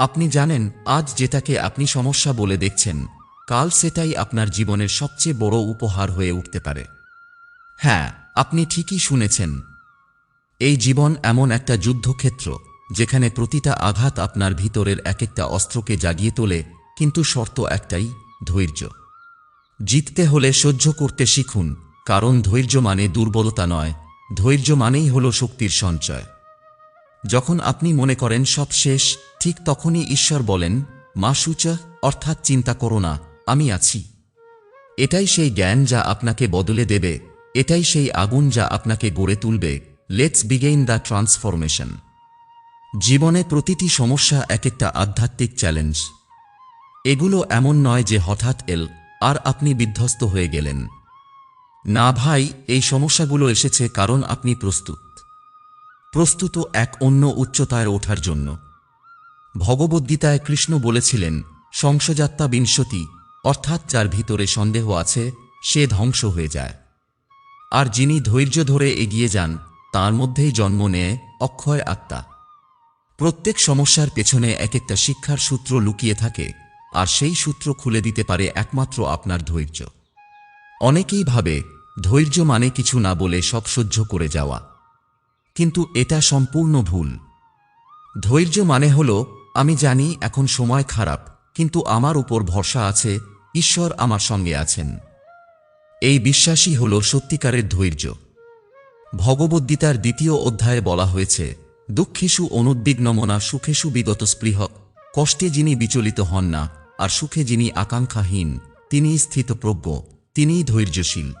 আপনি জানেন, আজ যেটাকে আপনি সমস্যা বলে দেখছেন, কাল সেটাই আপনার জীবনের সবচেয়ে বড় উপহার হয়ে উঠতে পারে। হ্যাঁ আপনি ঠিকই শুনেছেন। এই জীবন এমন একটা যুদ্ধক্ষেত্র, যেখানে প্রতিটা আঘাত আপনার ভিতরের এক একটা অস্ত্রকে জাগিয়ে তোলে, কিন্তু শর্ত একটাই, ধৈর্য। জিততে হলে সহ্য করতে শিখুন, কারণ ধৈর্য মানে দুর্বলতা নয়, ধৈর্য মানেই হল শক্তির সঞ্চয়। যখন আপনি মনে করেন সব শেষ, ঠিক তখনই ঈশ্বর বলেন, মা সুচা অর্থাৎ চিন্তা করো না, আমি আছি। এটাই সেই জ্ঞান যা আপনাকে বদলে দেবে, এটাই সেই আগুন যা আপনাকে গড়ে তুলবে। লেটস বিগেইন দ্য ট্রান্সফরমেশন জীবনে প্রতিটি সমস্যা এক একটা আধ্যাত্মিক চ্যালেঞ্জ এগুলো এমন নয় যে হঠাৎ এল, আর আপনি বিধ্বস্ত হয়ে গেলেন। না ভাই, এই সমস্যাগুলো এসেছে কারণ আপনি প্রস্তুত। প্রস্তুত এক অন্য উচ্চতায় ওঠার জন্য। ভগবদ্গীতায় কৃষ্ণ বলেছিলেন, সংশযাত্মা বিংশতি অর্থাৎ যার ভিতরে সন্দেহ আছে, সে ধ্বংস হয়ে যায়। আর যিনি ধৈর্য ধরে এগিয়ে যান, তার মধ্যেই জন্ম নেয় অক্ষয় আত্মা। প্রত্যেক সমস্যার পেছনে এক একটা শিক্ষার সূত্র লুকিয়ে থাকে, আর সেই সূত্র খুলে দিতে পারে একমাত্র আপনার ধৈর্য। অনেকেই ভাবে, ধৈর্য মানে কিছু না বলে সব সহ্য করে যাওয়া। কিন্তু এটা সম্পূর্ণ ভুল। ধৈর্য মানে হল, আমি জানি এখন সময় খারাপ, কিন্তু আমার উপর ভরসা আছে, ঈশ্বর আমার সঙ্গে আছেন। এই বিশ্বাসই হল সত্যিকারের ধৈর্য। ভগবদ্গীতার দ্বিতীয় অধ্যায়ে বলা হয়েছে, দুঃখেষু অনুদ্বিগ্নমনা সুখেষু বিগত স্পৃহ কষ্টে যিনি বিচলিত হন না, আর সুখে যিনি আকাঙ্ক্ষাহীন, তিনিই স্থিতপ্রজ্ঞ, তিনিই ধৈর্যশীল।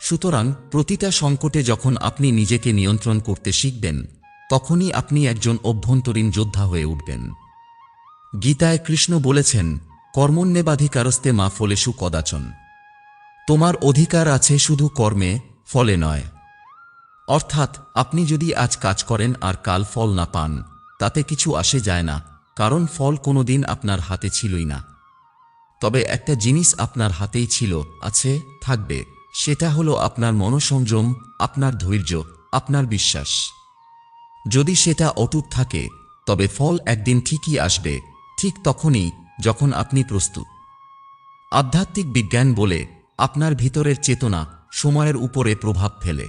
সুতরাং প্রতিটা সংকটে যখন আপনি নিজেকে নিয়ন্ত্রণ করতে শিখবেন, তখনই আপনি একজন অভ্যন্তরীণ যোদ্ধা হয়ে উঠবেন। গীতায় কৃষ্ণ বলেছেন কর্মণ্যেবাধিকারস্তে মা ফলেষু কদাচন তোমার অধিকার আছে শুধু কর্মে, ফলে নয়। অর্থাৎ আপনি যদি আজ কাজ করেন আর কাল ফল না পান, তাতে কিছু আসে যায় না, কারণ ফল কোনোদিন আপনার হাতে ছিলই না। তবে একটা জিনিস আপনার হাতেই ছিল, আছে, থাকবে। সেটা হলো আপনার মনসংযম, আপনার ধৈর্য, আপনার বিশ্বাস। যদি সেটা অটুট থাকে, তবে ফল একদিন ঠিকই আসবে, ঠিক তখনই যখন আপনি প্রস্তুত। আধ্যাত্মিক বিজ্ঞান বলে আপনার ভিতরের চেতনা সময়ের উপরে প্রভাব ফেলে।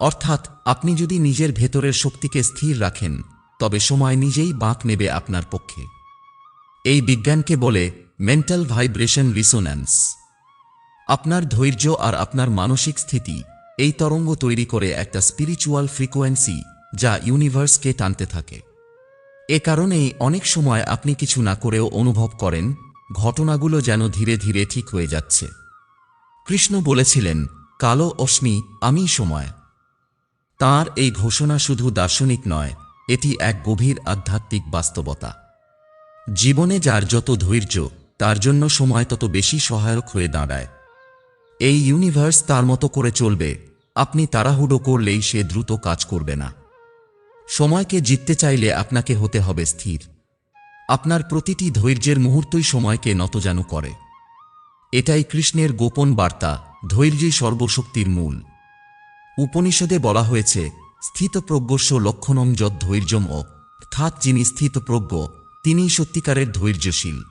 অর্থাৎ আপনি যদি নিজের ভেতরের শক্তিকে স্থির রাখেন, তবে সময় নিজেই বাঁক নেবে আপনার পক্ষে। এই বিজ্ঞানকে বলে মেন্টাল ভাইব্রেশন রিসোন্যান্স আপনার ধৈর্য আর আপনার মানসিক স্থিতি এই তরঙ্গ তৈরি করে একটা স্পিরিচুয়াল ফ্রিকোয়েন্সি যা ইউনিভার্সকে টানতে থাকে। এ কারণেই অনেক সময় আপনি কিছু না করেও অনুভব করেন, ঘটনাগুলো যেন ধীরে ধীরে ঠিক হয়ে যাচ্ছে। কৃষ্ণ বলেছিলেন, কালো অশ্মি আমি সময়। তার এই ঘোষণা শুধু দার্শনিক নয়, এটি এক গভীর আধ্যাত্মিক বাস্তবতা। জীবনে যার যত ধৈর্য, তার জন্য সময় তত বেশি সহায়ক হয়ে দাঁড়ায়। এই ইউনিভার্স তার মতো করে চলবে। আপনি তাড়াহুড়ো করলেই সে দ্রুত কাজ করবে না। সময়কে জিততে চাইলে আপনাকে হতে হবে স্থির। আপনার প্রতিটি ধৈর্যের মুহূর্তই সময়কে নতজানু করে। এটাই কৃষ্ণের গোপন বার্তা, ধৈর্যই সর্বশক্তির মূল। উপনিষদে বলা হয়েছে, স্থিতপ্রজ্ঞস্য লক্ষণম যদ ধৈর্যম অর্থাৎ যিনি স্থিতপ্রজ্ঞ, তিনিই সত্যিকারের ধৈর্যশীল।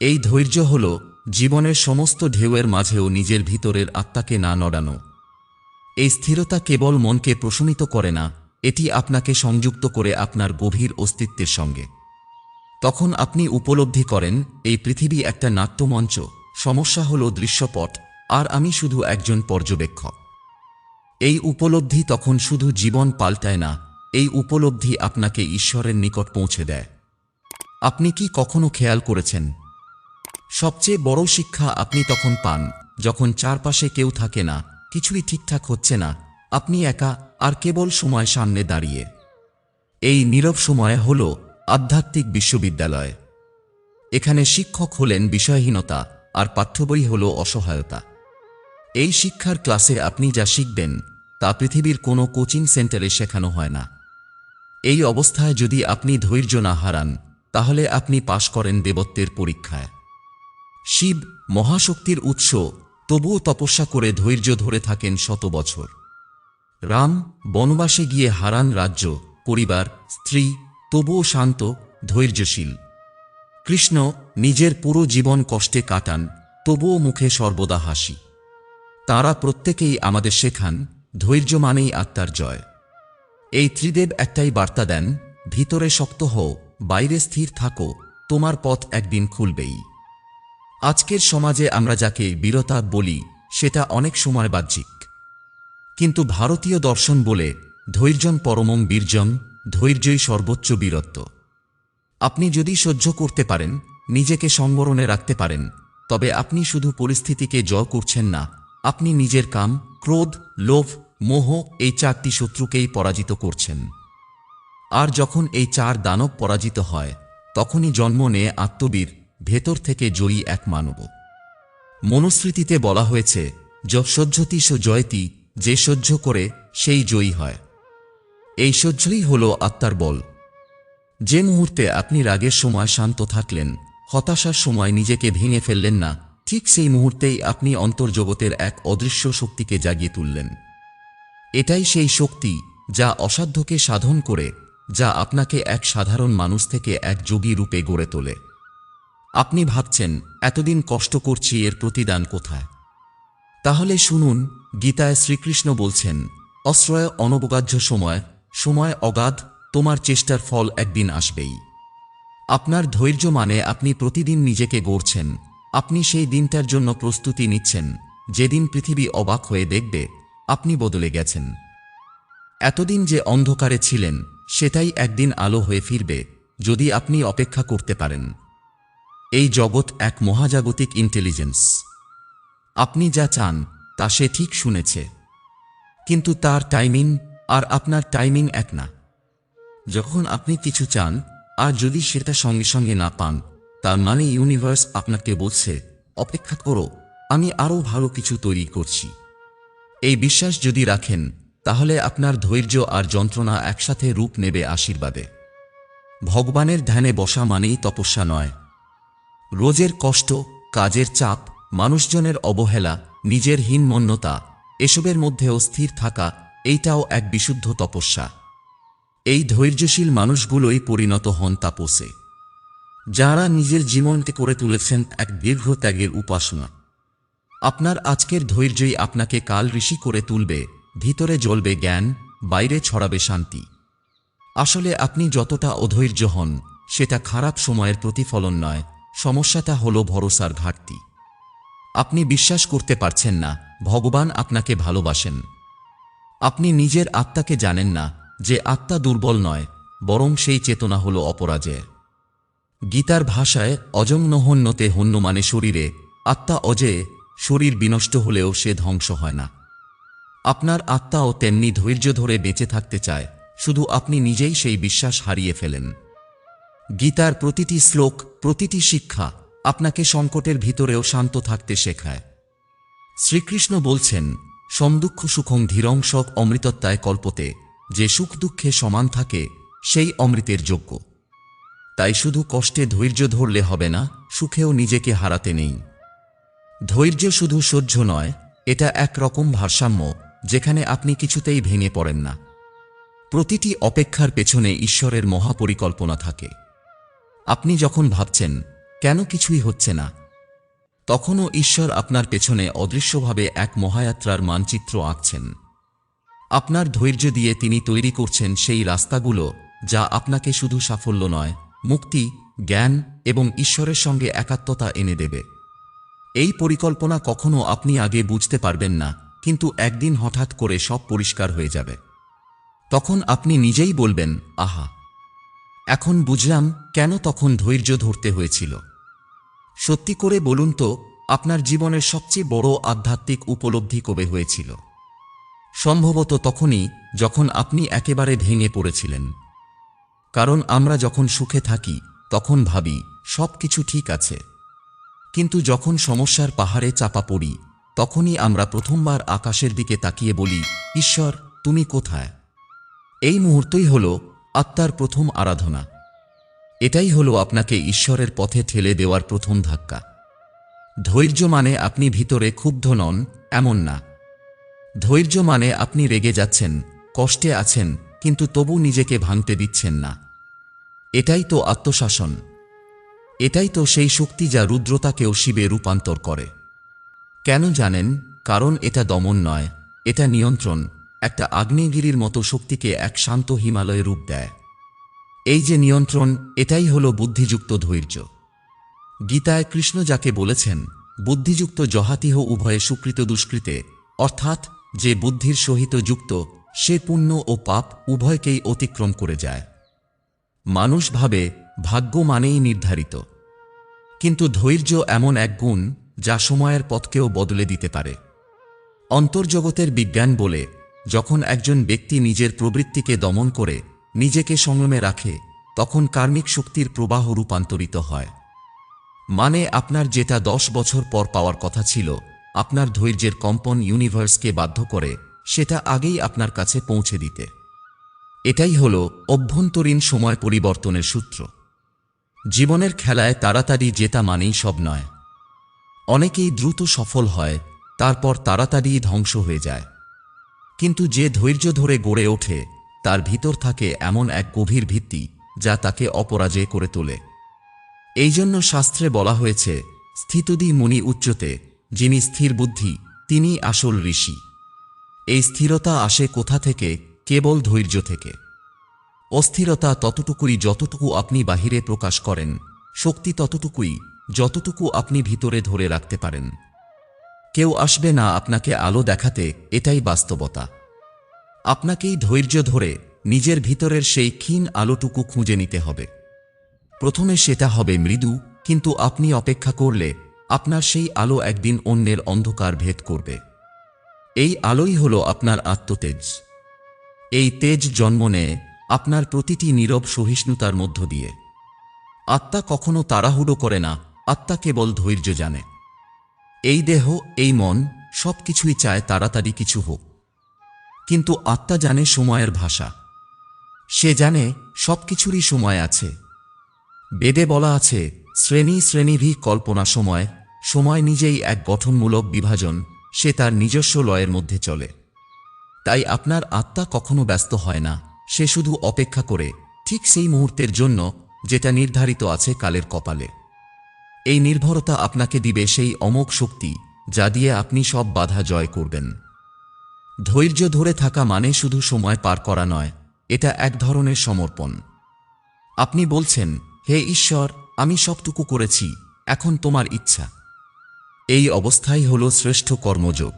এই ধৈর্য হল জীবনের সমস্ত ঢেউয়ের মাঝেও নিজের ভিতরের আত্মাকে না নড়ানো। এই স্থিরতা কেবল মনকে প্রশমিত করে না, এটি আপনাকে সংযুক্ত করে আপনার গভীর অস্তিত্বের সঙ্গে। তখন আপনি উপলব্ধি করেন, এই পৃথিবী একটা নাট্যমঞ্চ, সমস্যা হল দৃশ্যপট, আর আমি শুধু একজন পর্যবেক্ষক। এই উপলব্ধি তখন শুধু জীবন পাল্টায় না, এই উপলব্ধি আপনাকে ঈশ্বরের নিকট পৌঁছে দেয়। আপনি কি কখনো খেয়াল করেছেন সবচেয়ে বড় শিক্ষা আপনি তখন পান, যখন চারপাশে কেউ থাকে না, কিছুই ঠিকঠাক হচ্ছে না, আপনি একা আর কেবল সময় সামনে দাঁড়িয়ে। এই নীরব সময় হল আধ্যাত্মিক বিশ্ববিদ্যালয়। এখানে শিক্ষক হলেন বিষয়হীনতা আর পাঠ্যবই হল অসহায়তা। এই শিক্ষার ক্লাসে আপনি যা শিখবেন, তা পৃথিবীর কোনো কোচিং সেন্টারে শেখানো হয় না। এই অবস্থায় যদি আপনি ধৈর্য না হারান, তাহলে আপনি পাশ করেন দেবত্বের পরীক্ষায়। শিব মহাশক্তির উৎস, তবুও তপস্যা করে ধৈর্য ধরে থাকেন শত বছর। রাম বনবাসে গিয়ে হারান রাজ্য, পরিবার, স্ত্রী, তবুও শান্ত, ধৈর্যশীল। কৃষ্ণ নিজের পুরো জীবন কষ্টে কাটান, তবুও মুখে সর্বদা হাসি। তারা প্রত্যেকেই আমাদের শেখান, ধৈর্য মানেই আত্মার জয়। এই ত্রিদেব একটাই বার্তা দেন, ভিতরে শক্ত হও, বাইরে স্থির থাকো, তোমার পথ একদিন খুলবেই। আজকের সমাজে আমরা যাকে বীরতা বলি, সেটা অনেক সময় বাহ্যিক। কিন্তু ভারতীয় দর্শন বলে ধৈর্যম পরমং বীর্যম ধৈর্যই সর্বোচ্চ বীরত্ব। আপনি যদি সহ্য করতে পারেন, নিজেকে সংবরণে রাখতে পারেন, তবে আপনি শুধু পরিস্থিতিকে জয় করছেন না, আপনি নিজের কাম, ক্রোধ, লোভ, মোহ এই চারটি শত্রুকেই পরাজিত করছেন। আর যখন এই চার দানব পরাজিত হয়, তখনই জন্ম নেয় আত্মবীর ভেতর থেকে জয়ী এক মানব। মনুস্মৃতিতে বলা হয়েছে সহ্যতি জয়তি, যে সহ্য করে সেই জয়ী হয়। এই সহ্যই হল আত্মার বল। যে মুহূর্তে আপনি রাগের সময় শান্ত থাকলেন, হতাশার সময় নিজেকে ভেঙে ফেললেন না, ঠিক সেই মুহূর্তেই আপনি অন্তর্জগতের এক অদৃশ্য শক্তিকে জাগিয়ে তুললেন। এটাই সেই শক্তি যা অসাধ্যকে সাধন করে, যা আপনাকে এক সাধারণ মানুষ থেকে এক যোগী রূপে গড়ে তোলে। আপনি ভাবছেন, এতদিন কষ্ট করছি, এর প্রতিদান কোথায়? তাহলে শুনুন, গীতায় শ্রীকৃষ্ণ বলছেন, অশ্রয় অনবগাহ্য সময় সময় অগাধ, তোমার চেষ্টার ফল একদিন আসবেই। আপনার ধৈর্য মানে আপনি প্রতিদিন নিজেকে গড়ছেন, আপনি সেই দিনটার জন্য প্রস্তুতি নিচ্ছেন, যেদিন পৃথিবী অবাক হয়ে দেখবে, আপনি বদলে গেছেন। এতদিন যে অন্ধকারে ছিলেন, সেটাই একদিন আলো হয়ে ফিরবে, যদি আপনি অপেক্ষা করতে পারেন। এই জগৎ এক মহাজাগতিক ইন্টেলিজেন্স আপনি যা চান, তা সে ঠিক শুনেছে। কিন্তু তার টাইমিং আর আপনার টাইমিং এক না। যখন আপনি কিছু চান, আর যদি সেটা সঙ্গে সঙ্গে না পান, তার মানে ইউনিভার্স আপনাকে বলছে, অপেক্ষা করো, আমি আরও ভালো কিছু তৈরি করছি। এই বিশ্বাস যদি রাখেন, তাহলে আপনার ধৈর্য আর যন্ত্রণা একসাথে রূপ নেবে আশীর্বাদে। ভগবানের ধ্যানে বসা মানেই তপস্যা নয় রোজের কষ্ট, কাজের চাপ, মানুষজনের অবহেলা, নিজের হীনমন্যতা, এসবের মধ্যেও স্থির থাকা, এইটাও এক বিশুদ্ধ তপস্যা। এই ধৈর্যশীল মানুষগুলোই পরিণত হন তাপসে। যারা নিজের জীবনকে করে তুলেছেন এক দীর্ঘ ত্যাগের উপাসনা। আপনার আজকের ধৈর্যই আপনাকে কাল ঋষি করে তুলবে, ভিতরে জ্বলবে জ্ঞান, বাইরে ছড়াবে শান্তি। আসলে আপনি যতটা অধৈর্য হন, সেটা খারাপ সময়ের প্রতিফলন নয় সমস্যাটা হলো ভরসার ঘাটতি। আপনি বিশ্বাস করতে পারছেন না, ভগবান আপনাকে ভালোবাসেন। আপনি নিজের আত্মাকে জানেন না যে আত্মা দুর্বল নয়, বরং সেই চেতনা হল অপরাজেয়। গীতার ভাষায় অজংনহন্যতে হন্য মানে শরীরে, আত্মা অজেয় শরীর বিনষ্ট হলেও সে ধ্বংস হয় না। আপনার আত্মাও তেমনি ধৈর্য ধরে বেঁচে থাকতে চায়, শুধু আপনি নিজেই সেই বিশ্বাস হারিয়ে ফেলেন। গীতার প্রতিটি শ্লোক প্রতিটি শিক্ষা আপনাকে সংকটের ভিতরেও শান্ত থাকতে শেখায়। শ্রীকৃষ্ণ বলছেন সমদুঃখ সুখং ধীরংসক অমৃতত্বায় কল্পতে, যে সুখ দুঃখে সমান থাকে, সেই অমৃতের যোগ্য। তাই শুধু কষ্টে ধৈর্য ধরলে হবে না, সুখেও নিজেকে হারাতে নেই। ধৈর্য শুধু সহ্য নয়, এটা এক রকম ভারসাম্য, যেখানে আপনি কিছুতেই ভেঙে পড়েন না। প্রতিটি অপেক্ষার পেছনে ঈশ্বরের মহাপরিকল্পনা থাকে। আপনি যখন ভাবছেন, কেন কিছুই হচ্ছে না, তখনও ঈশ্বর আপনার পেছনে অদৃশ্যভাবে এক মহায়াত্রার মানচিত্র আঁকছেন। আপনার ধৈর্য দিয়ে তিনি তৈরি করছেন সেই রাস্তাগুলো যা আপনাকে শুধু সাফল্য নয়, মুক্তি, জ্ঞান এবং ঈশ্বরের সঙ্গে একাত্মতা এনে দেবে। এই পরিকল্পনা কখনো আপনি আগে বুঝতে পারবেন না, কিন্তু একদিন হঠাৎ করে সব পরিষ্কার হয়ে যাবে। তখন আপনি নিজেই বলবেন, আহা এখন বুঝলাম কেন তখন ধৈর্য ধরতে হয়েছিল। সত্যি করে বলুন তো, আপনার জীবনের সবচেয়ে বড় আধ্যাত্মিক উপলব্ধি কবে হয়েছিল? সম্ভবত তখনই যখন আপনি একেবারে ভেঙে পড়েছিলেন। কারণ আমরা যখন সুখে থাকি, তখন ভাবি সব কিছু ঠিক আছে। কিন্তু যখন সমস্যার পাহাড়ে চাপা পড়ি, তখনই আমরা প্রথমবার আকাশের দিকে তাকিয়ে বলি, ঈশ্বর, তুমি কোথায়? এই মুহূর্তই হল আত্মার প্রথম আরাধনা। এটাই হলো আপনাকে ঈশ্বরের পথে ঠেলে দেওয়ার প্রথম ধাক্কা। ধৈর্য মানে আপনি ভিতরে ক্ষুব্ধ নন, এমন না। ধৈর্য মানে আপনি রেগে যাচ্ছেন, কষ্টে আছেন, কিন্তু তবু নিজেকে ভাঙতে দিচ্ছেন না। এটাই তো আত্মশাসন। এটাই তো সেই শক্তি যা রুদ্রতাকেও শিবে রূপান্তর করে। কেন জানেন? কারণ এটা দমন নয়, এটা নিয়ন্ত্রণ। একটা আগ্নেয়গিরির মতো শক্তিকে এক শান্ত হিমালয়ে রূপ দেয়। এই যে নিয়ন্ত্রণ, এটাই হল বুদ্ধিযুক্ত ধৈর্য। গীতায় কৃষ্ণ যাকে বলেছেন, বুদ্ধিযুক্ত জহাতিহ উভয়ে সুকৃত দুষ্কৃতে, অর্থাৎ যে বুদ্ধির সহিত যুক্ত, সে পুণ্য ও পাপ উভয়কেই অতিক্রম করে যায়। মানুষ ভাবে, ভাগ্য মানেই নির্ধারিত। কিন্তু ধৈর্য এমন এক গুণ, যা সময়ের পথকেও বদলে দিতে পারে। অন্তর্জগতের বিজ্ঞান বলে যখন একজন ব্যক্তি নিজের প্রবৃত্তিকে দমন করে, নিজেকে সংযমে রাখে, তখন কার্মিক শক্তির প্রবাহ রূপান্তরিত হয়। মানে আপনার যেটা দশ বছর পর পাওয়ার কথা ছিল, আপনার ধৈর্যের কম্পন ইউনিভার্সকে বাধ্য করে, সেটা আগেই আপনার কাছে পৌঁছে দিতে। এটাই হল অভ্যন্তরীণ সময় পরিবর্তনের সূত্র। জীবনের খেলায় তাড়াতাড়ি জেতা মানেই সব নয়। অনেকেই দ্রুত সফল হয়, তারপর তাড়াতাড়ি ধ্বংস হয়ে যায়। কিন্তু যে ধৈর্য ধরে গড়ে ওঠে, তার ভিতর থাকে এমন এক গভীর ভিত্তি যা তাকে অপরাজয় করে তোলে। এই জন্য শাস্ত্রে বলা হয়েছে, স্থিতদি মুনি উচ্চতে, যিনি স্থির বুদ্ধি, তিনি আসল ঋষি। এই স্থিরতা আসে কোথা থেকে, কেবল ধৈর্য থেকে। অস্থিরতা ততটুকুই যতটুকু আপনি বাহিরে প্রকাশ করেন, শক্তি ততটুকুই যতটুকু আপনি ভিতরে ধরে রাখতে পারেন। কেউ আসবে না আপনাকে আলো দেখাতে, এটাই বাস্তবতা। আপনাকেই ধৈর্য ধরে নিজের ভিতরের সেই ক্ষীণ আলোটুকু খুঁজে নিতে হবে। প্রথমে সেটা হবে মৃদু, কিন্তু আপনি অপেক্ষা করলে আপনার সেই আলো একদিন অন্যের অন্ধকার ভেদ করবে। এই আলোই হল আপনার আত্মতেজ। এই তেজ জন্ম নেয় আপনার প্রতিটি নীরব সহিষ্ণুতার মধ্য দিয়ে। আত্মা কখনো তাড়াহুড়ো করে না, আত্মা কেবল ধৈর্য জানে। এই দেহ, এই মন সব কিছুই চায় তাড়াতাড়ি কিছু হোক। কিন্তু আত্মা জানে সময়ের ভাষা। সে জানে সব কিছুরই সময় আছে। বেদে বলা আছে, শ্রেণি শ্রেণীভি কল্পনা সময় সময় নিজেই এক গঠনমূলক বিভাজন, সে তার নিজস্ব লয়ের মধ্যে চলে। তাই আপনার আত্মা কখনো ব্যস্ত হয় না, সে শুধু অপেক্ষা করে, ঠিক সেই মুহূর্তের জন্য যেটা নির্ধারিত আছে কালের কপালে। এই নির্ভরতা আপনাকে দিবে সেই অমোক শক্তি, যা দিয়ে আপনি সব বাধা জয় করবেন। ধৈর্য ধরে থাকা মানে শুধু সময় পার করা নয়, এটা এক ধরনের সমর্পণ। আপনি বলছেন, হে ঈশ্বর, আমি সবটুকু করেছি, এখন তোমার ইচ্ছা। এই অবস্থাই হল শ্রেষ্ঠ কর্মযোগ।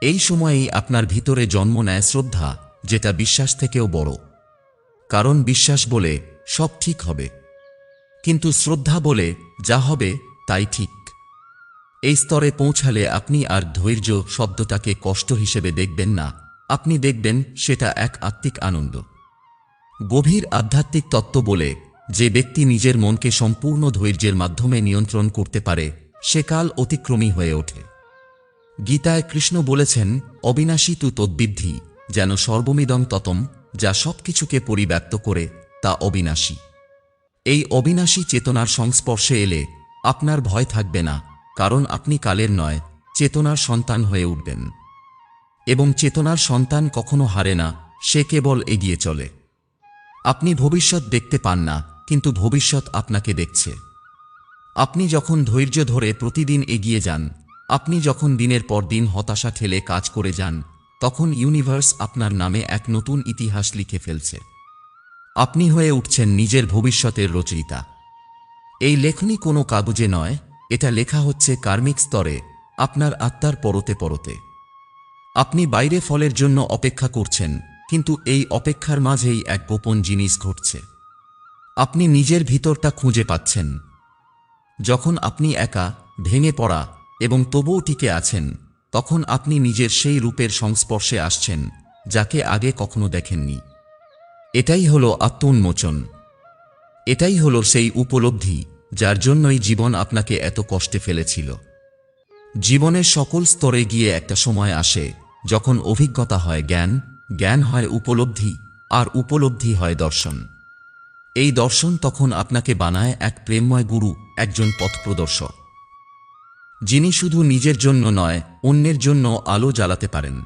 এই সময়েই আপনার ভিতরে জন্ম নেয় শ্রদ্ধা, যেটা বিশ্বাস থেকেও বড়। কারণ বিশ্বাস বলে সব ঠিক হবে। কিন্তু শ্রদ্ধা বলে যা হবে তাই ঠিক। এই স্তরে পৌঁছালে আপনি আর ধৈর্য শব্দটাকে কষ্ট হিসেবে দেখবেন না। আপনি দেখবেন সেটা এক আত্মিক আনন্দ। গভীর আধ্যাত্মিক তত্ত্ব বলে যে ব্যক্তি নিজের মনকে সম্পূর্ণ ধৈর্যের মাধ্যমে নিয়ন্ত্রণ করতে পারে, সে কাল অতিক্রমী হয়ে ওঠে। গীতায় কৃষ্ণ বলেছেন, অবিনাশী তু তদ্বিদ্ধি, যেন সর্বমিদং ততম, যা সবকিছুকে পরিব্যাপ্ত করে, তা অবিনাশী। এই অবিনাশী চেতনার সংস্পর্শে এলে আপনার ভয় থাকবে না, কারণ আপনি কালের নয়, চেতনার সন্তান হয়ে উঠবেন। এবং চেতনার সন্তান কখনো হারে না, সে কেবল এগিয়ে চলে। আপনি ভবিষ্যৎ দেখতে পান না, কিন্তু ভবিষ্যৎ আপনাকে দেখছে। আপনি যখন ধৈর্য ধরে প্রতিদিন এগিয়ে যান, আপনি যখন দিনের পর দিন হতাশা ঠেলে কাজ করে যান, তখন ইউনিভার্স আপনার নামে এক নতুন ইতিহাস লিখে ফেলছে। আপনি হয়ে উঠছেন নিজের ভবিষ্যতের রচয়িতা। এই লেখনী কোনো কাগজে নয়, এটা লেখা হচ্ছে কার্মিক স্তরে, আপনার আত্মার পরতে পরতে। আপনি বাইরে ফলের জন্য অপেক্ষা করছেন, কিন্তু এই অপেক্ষার মাঝেই এক গোপন জিনিস ঘটছে। আপনি নিজের ভিতরটা খুঁজে পাচ্ছেন। যখন আপনি একা, ভেঙে পড়া এবং তবুও টিকে আছেন, তখন আপনি নিজের সেই রূপের সংস্পর্শে আসছেন, যাকে আগে কখনো দেখেননি। এটাই হলো আত্মোন্মোচন। এটাই হলো সেই উপলব্ধি যার জন্যই জীবন আপনাকে এত কষ্টে ফেলেছিল। জীবনের সকল স্তরে গিয়ে একটা সময় আসে যখন অভিজ্ঞতা হয় জ্ঞান জ্ঞান হয় উপলব্ধি আর উপলব্ধি হয় দর্শন। এই দর্শন তখন আপনাকে বানায় এক প্রেমময় গুরু, একজন পথপ্রদর্শক যিনি শুধু নিজের জন্য নয়, অন্যের জন্য আলো জ্বালাতে পারেন।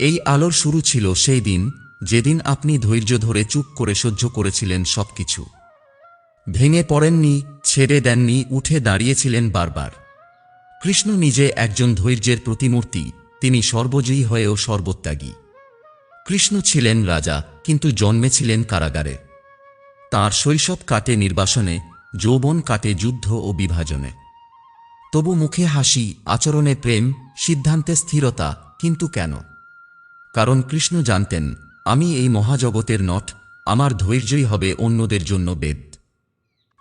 এই আলোর শুরু ছিল সেই দিন যেদিন আপনি ধৈর্য ধরে চুপ করে সহ্য করেছিলেন সবকিছু। ভেঙে পড়েননি, ছেড়ে দেননি, উঠে দাঁড়িয়েছিলেন বারবার। কৃষ্ণ নিজে একজন ধৈর্যের প্রতিমূর্তি, তিনি সর্বজয়ী হয়েও সর্বত্যাগী। কৃষ্ণ ছিলেন রাজা, কিন্তু জন্মেছিলেন কারাগারে। তার শৈশব কাটে নির্বাসনে, যৌবন কাটে যুদ্ধ ও বিভাজনে। তবু মুখে হাসি, আচরণে প্রেম, সিদ্ধান্তে স্থিরতা, কিন্তু কেন? কারণ কৃষ্ণ জানতেন আমি এই মহাজগতের নট, আমার ধৈর্যই হবে অন্যদের জন্য বেদ।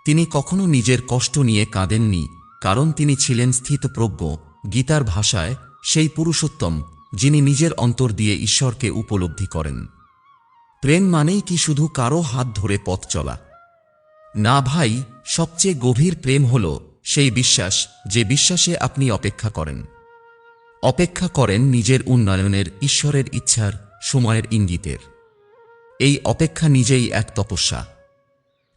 তিনি কখনো নিজের কষ্ট নিয়ে কাঁদেননি, কারণ তিনি ছিলেন স্থিতপ্রজ্ঞ, গীতার ভাষায় সেই পুরুষোত্তম, যিনি নিজের অন্তর দিয়ে ঈশ্বরকে উপলব্ধি করেন। প্রেম মানেই কি শুধু কারও হাত ধরে পথ চলা? না ভাই, সবচেয়ে গভীর প্রেম হল সেই বিশ্বাস, যে বিশ্বাসে আপনি অপেক্ষা করেন। অপেক্ষা করেন নিজের উন্নয়নের, ঈশ্বরের ইচ্ছার সময়ের ইঙ্গিতের। এই অপেক্ষা নিজেই এক তপস্যা।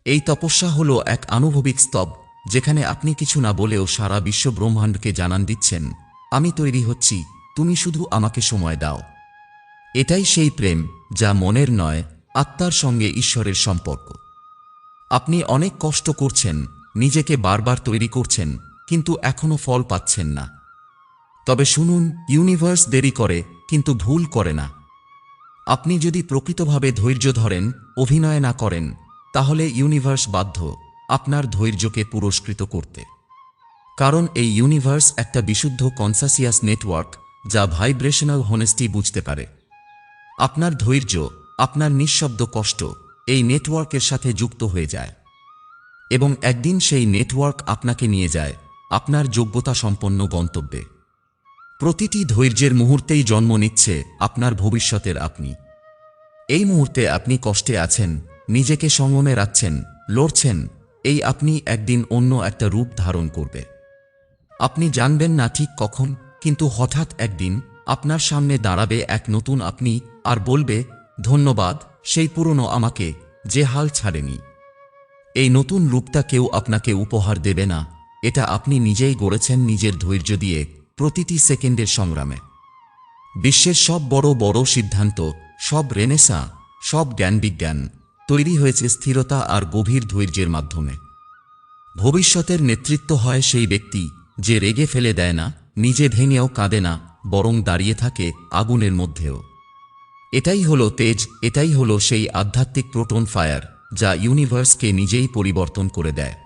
এই তপস্যা হল এক আনুভবিক স্তব, যেখানে আপনি কিছু না বলেও সারা বিশ্ব ব্রহ্মাণ্ডকে জানান দিচ্ছেন, আমি তৈরি হচ্ছি, তুমি শুধু আমাকে সময় দাও। এটাই সেই প্রেম, যা মনের নয়, আত্মার সঙ্গে ঈশ্বরের সম্পর্ক। আপনি অনেক কষ্ট করছেন, নিজেকে বারবার তৈরি করছেন, কিন্তু এখনও ফল পাচ্ছেন না। তবে শুনুন, ইউনিভার্স দেরি করে, কিন্তু ভুল করে না। আপনি যদি প্রকৃতভাবে ধৈর্য ধরেন, অভিনয় না করেন, তাহলে ইউনিভার্স বাধ্য আপনার ধৈর্যকে পুরস্কৃত করতে। কারণ এই ইউনিভার্স একটা বিশুদ্ধ কনসাসিয়াস নেটওয়ার্ক যা ভাইব্রেশনাল হনেস্টি বুঝতে পারে। আপনার ধৈর্য, আপনার নিঃশব্দ কষ্ট এই নেটওয়ার্কের সাথে যুক্ত হয়ে যায়। এবং একদিন সেই নেটওয়ার্ক আপনাকে নিয়ে যায়, আপনার যোগ্যতা সম্পন্ন গন্তব্যে। প্রতিটি ধৈর্যের মুহূর্তেই জন্ম নিচ্ছে আপনার ভবিষ্যতের আপনি। এই মুহূর্তে আপনি কষ্টে আছেন, নিজেকে সংযমে রাখছেন, লড়ছেন, এই আপনি একদিন অন্য একটা রূপ ধারণ করবে। আপনি জানবেন না ঠিক কখন, কিন্তু হঠাৎ একদিন আপনার সামনে দাঁড়াবে এক নতুন আপনি আর বলবে, ধন্যবাদ, সেই পুরনো আমাকে, যে হাল ছাড়েনি। এই নতুন রূপটা কেউ আপনাকে উপহার দেবে না, এটা আপনি নিজেই গড়েছেন নিজের ধৈর্য দিয়ে। প্রতিটি সেকেন্ডের সংগ্রামে। বিশ্বের সব বড় বড় সিদ্ধান্ত, সব রেনেসা, সব জ্ঞান বিজ্ঞান তৈরি হয়েছে স্থিরতা আর গভীর ধৈর্যের মাধ্যমে। ভবিষ্যতের নেতৃত্ব হয় সেই ব্যক্তি যে রেগে ফেলে দেয় না, নিজে ভেঙেও কাঁদে না, বরং দাঁড়িয়ে থাকে আগুনের মধ্যেও। এটাই হলো তেজ, এটাই হলো সেই আধ্যাত্মিক প্রোটন ফায়ার যা ইউনিভার্সকে নিজেই পরিবর্তন করে দেয়।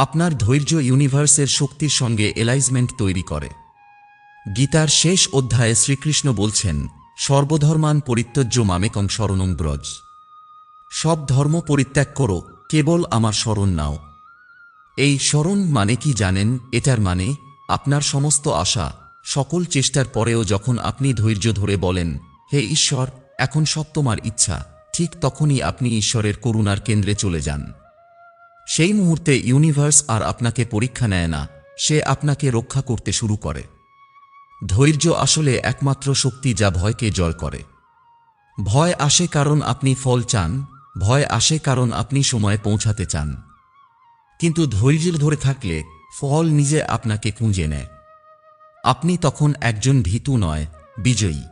আপনার ধৈর্য ইউনিভার্সের শক্তির সঙ্গে এলাইজমেন্ট তৈরি করে। গীতার শেষ অধ্যায়ে শ্রীকৃষ্ণ বলছেন, সর্বধর্মান পরিত্যজ্য মামেকং শরণং ব্রজ। সব ধর্ম পরিত্যাগ করো, কেবল আমার স্মরণ নাও। এই স্মরণ মানে কি জানেন, এটার মানে আপনার সমস্ত আশা, সকল চেষ্টার পরেও যখন আপনি ধৈর্য ধরে বলেন, হে ঈশ্বর, এখন সব তোমার ইচ্ছা, ঠিক তখনই আপনি ঈশ্বরের করুণার কেন্দ্রে চলে যান। সেই মুহূর্তে ইউনিভার্স আর আপনাকে পরীক্ষা নেয় না, সে আপনাকে রক্ষা করতে শুরু করে। ধৈর্য আসলে একমাত্র শক্তি যা ভয়কে জয় করে। ভয় আসে কারণ আপনি ফল চান, ভয় আসে কারণ আপনি সময়ে পৌঁছাতে চান। কিন্তু ধৈর্য ধরে থাকলে ফল নিজে আপনাকে খুঁজে নেয়। আপনি তখন একজন ভীতু নয়, বিজয়ী।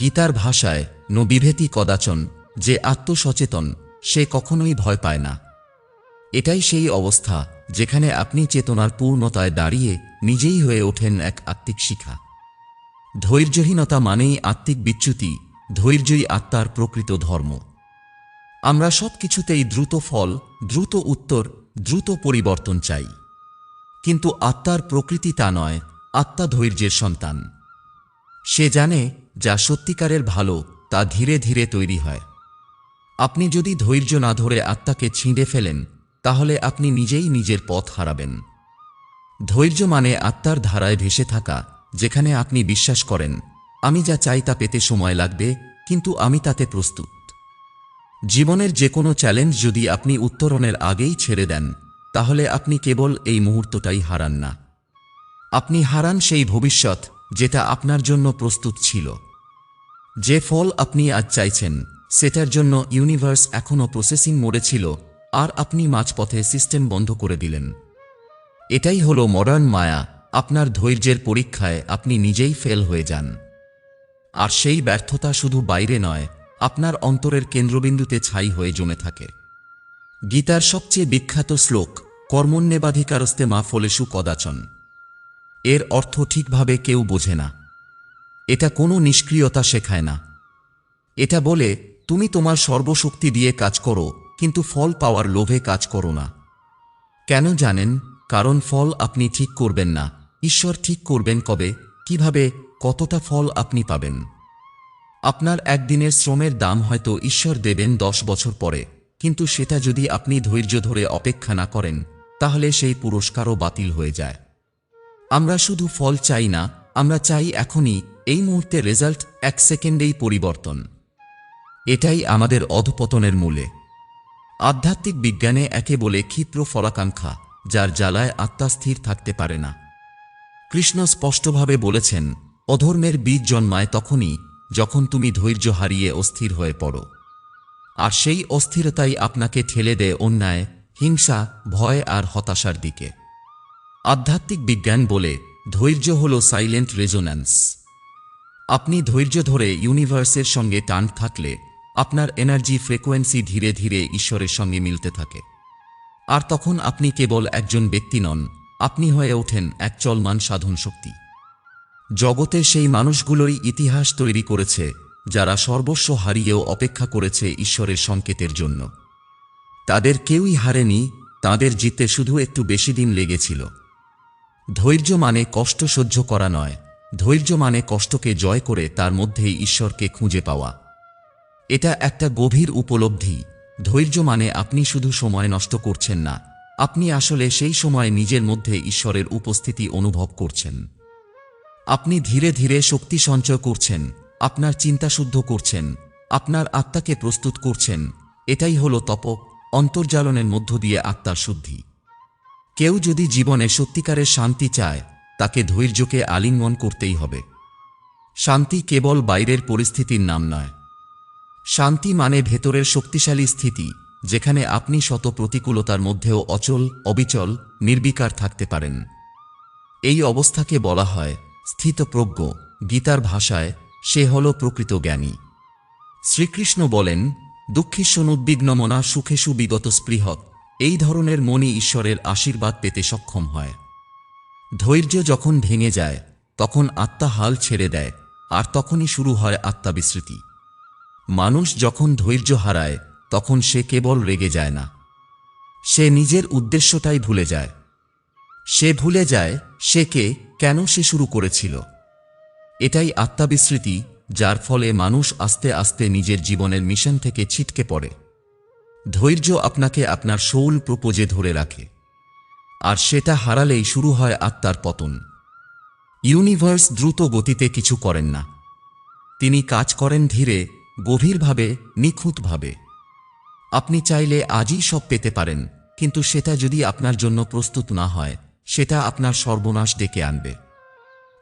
গীতার ভাষায় নবিভেতি কদাচন, যে আত্মসচেতন, সে কখনোই ভয় পায় না। এটাই সেই অবস্থা যেখানে আপনি চেতনার পূর্ণতায় দাঁড়িয়ে নিজেই হয়ে ওঠেন এক আত্মিক শিখা। ধৈর্যহীনতা মানেই আত্মিক বিচ্যুতি, ধৈর্যই আত্মার প্রকৃত ধর্ম। আমরা সব কিছুতেই দ্রুত ফল, দ্রুত উত্তর, দ্রুত পরিবর্তন চাই। কিন্তু আত্মার প্রকৃতি তা নয়, আত্মা ধৈর্যের সন্তান। সে জানে যা সত্যিকারের ভালো, তা ধীরে ধীরে তৈরি হয়। আপনি যদি ধৈর্য না ধরে আত্মাকে ছিঁড়ে ফেলেন তাহলে আপনি নিজেই নিজের পথ হারাবেন। ধৈর্য মানে আত্মার ধারায় ভেসে থাকা, যেখানে আপনি বিশ্বাস করেন, আমি যা চাই তা পেতে সময় লাগবে, কিন্তু আমি তাতে প্রস্তুত। জীবনের যে কোনো চ্যালেঞ্জ যদি আপনি উত্তরণের আগেই ছেড়ে দেন, তাহলে আপনি কেবল এই মুহূর্তটাই হারান না। আপনি হারান সেই ভবিষ্যৎ, যেটা আপনার জন্য প্রস্তুত ছিল। যে ফল আপনি আজ চাইছেন, সেটার জন্য ইউনিভার্স এখনও প্রসেসিং মোডে ছিল আর আপনি মাঝপথে সিস্টেম বন্ধ করে দিলেন। এটাই হলো মডার্ন মায়া। আপনার ধৈর্যের পরীক্ষায় আপনি নিজেই ফেল হয়ে যান। আর সেই ব্যর্থতা শুধু বাইরে নয়, আপনার অন্তরের কেন্দ্রবিন্দুতে ছাই হয়ে জমে থাকে। গীতার সবচেয়ে বিখ্যাত শ্লোক কর্মণ্যেবাধিকারস্তে মা ফলেশু কদাচন। এর অর্থ ঠিকভাবে কেউ বোঝে না। এটা কোনো নিষ্ক্রিয়তা শেখায় না। এটা বলে, তুমি তোমার সর্বশক্তি দিয়ে কাজ করো কিন্তু ফল পাওয়ার লোভে কাজ করো না। কেন জানেন? কারণ ফল আপনি ঠিক করবেন না। ঈশ্বর ঠিক করবেন কবে? কীভাবে? কতটা ফল আপনি পাবেন? আপনার একদিনের শ্রমের দাম হয়তো ঈশ্বর দেবেন দশ বছর পরে। কিন্তু সেটা যদি আপনি ধৈর্য ধরে অপেক্ষা না করেন, তাহলে সেই পুরস্কারও বাতিল হয়ে যায়। আমরা শুধু ফল চাই না, আমরা চাই এখনই এই মুহূর্তে রেজাল্ট এক সেকেন্ডেই পরিবর্তন। এটাই আমাদের অধপতনের মূলে। আধ্যাত্মিক বিজ্ঞানে একে বলে ক্ষিপ্র ফলাকাঙ্ক্ষা, যার জ্বালায় আত্মা স্থির থাকতে পারে না। কৃষ্ণ স্পষ্টভাবে বলেছেন, অধর্মের বীজ জন্মায় তখনই যখন তুমি ধৈর্য হারিয়ে অস্থির হয়ে পড়ো। আর সেই অস্থিরতাই আপনাকে ঠেলে দেয় অন্যায়, হিংসা, ভয় আর হতাশার দিকে। আধ্যাত্মিক বিজ্ঞান বলে, ধৈর্য হল সাইলেন্ট রেজোন্যান্স আপনি ধৈর্য ধরে ইউনিভার্সের সঙ্গে টান থাকলে আপনার এনার্জি ফ্রিকোয়েন্সি ধীরে ধীরে ঈশ্বরের সঙ্গে মিলতে থাকে। আর তখন আপনি কেবল একজন ব্যক্তি নন, আপনি হয়ে ওঠেন এক চলমান সাধন শক্তি। জগতে সেই মানুষগুলোরই ইতিহাস তৈরি করেছে, যারা সর্বস্ব হারিয়েও অপেক্ষা করেছে ঈশ্বরের সংকেতের জন্য। তাদের কেউই হারেনি, তাদের জিতে শুধু একটু বেশি দিন লেগেছিল। ধৈর্য মানে কষ্ট সহ্য করা নয়, ধৈর্য মানে কষ্টকে জয় করে তার মধ্যেই ঈশ্বরকে খুঁজে পাওয়া। এটা একটা গভীর উপলব্ধি। ধৈর্য মানে আপনি শুধু সময় নষ্ট করছেন না। আপনি আসলে সেই সময় নিজের মধ্যে ঈশ্বরের উপস্থিতি অনুভব করছেন। আপনি ধীরে ধীরে শক্তি সঞ্চয় করছেন, আপনার চিন্তা শুদ্ধ করছেন, আপনার আত্মাকে প্রস্তুত করছেন। এটাই হলো তপ অন্তর্জালনের মধ্য দিয়ে আত্মার শুদ্ধি। কেউ যদি জীবনে সত্যিকারের শান্তি চায়, তাকে ধৈর্যকে আলিঙ্গন করতেই হবে। শান্তি কেবল বাইরের পরিস্থিতির নাম নয়। শান্তি মানে ভেতরের শক্তিশালী স্থিতি, যেখানে আপনি শত প্রতিকূলতার মধ্যেও অচল, অবিচল, নির্বিকার থাকতে পারেন। এই অবস্থাকে বলা হয় স্থিতপ্রজ্ঞ। গীতার ভাষায়, সে হল প্রকৃত জ্ঞানী। শ্রীকৃষ্ণ বলেন দুঃখিস্বনুদ্বিগ্নমনা সুখেশু বিগত স্পৃহৎ। এই ধরনের মনি ঈশ্বরের আশীর্বাদ পেতে সক্ষম হয়। ধৈর্য যখন ভেঙে যায়, তখন আত্মা হাল ছেড়ে দেয়, আর তখনই শুরু হয় আত্মাবিস্মৃতি। মানুষ যখন ধৈর্য হারায়, তখন সে কেবল রেগে যায় না। সে নিজের উদ্দেশ্যটাই ভুলে যায়। সে ভুলে যায় সে কে, কেন সে শুরু করেছিল। এটাই আত্মাবিস্মৃতি, যার ফলে মানুষ আস্তে আস্তে নিজের জীবনের মিশন থেকে ছিটকে পড়ে। ধৈর্য আপনাকে আপনার শৌল প্রপোজে ধরে রাখে। আর সেটা হারালেই শুরু হয় আত্মার পতন। ইউনিভার্স দ্রুত গতিতে কিছু করেন না। তিনি কাজ করেন ধীরে গভীরভাবে, নিখুঁতভাবে। আপনি চাইলে আজই সব পেতে পারেন, কিন্তু সেটা যদি আপনার জন্য প্রস্তুত না হয়, সেটা আপনার সর্বনাশ ডেকে আনবে।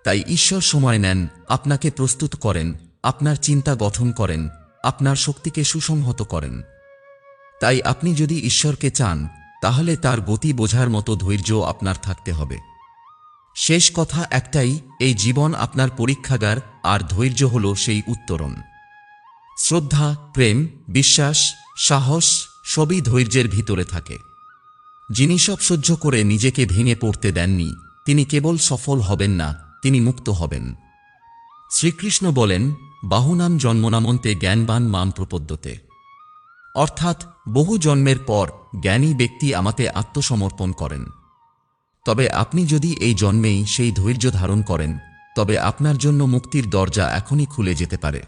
তাই ঈশ্বর সময় নেন, আপনাকে প্রস্তুত করেন, আপনার চিন্তা গঠন করেন, আপনার শক্তিকে সুসংহত করেন। তাই আপনি যদি ঈশ্বরকে চান, তাহলে তার গতি বোঝার মতো ধৈর্য আপনার থাকতে হবে। শেষ কথা একটাই, এই জীবন আপনার পরীক্ষাগার, আর ধৈর্য হল সেই উত্তরণ। শ্রদ্ধা, প্রেম, বিশ্বাস, সাহস সবই ধৈর্যের ভিতরে থাকে। যিনি সব সহ্য করে নিজেকে ভেঙে পড়তে দেননি, তিনি কেবল সফল হবেন না, তিনি মুক্ত হবেন। শ্রীকৃষ্ণ বলেন, বাহুনাম জন্মনামন্তে জ্ঞানবান মাম প্রপদ্যতে। অর্থাৎ বহু জন্মের পর জ্ঞানী ব্যক্তি আমাতে আত্মসমর্পণ করেন। তবে আপনি যদি এই জন্মেই সেই ধৈর্য ধারণ করেন, তবে আপনার জন্য মুক্তির দরজা এখনই খুলে যেতে পারে।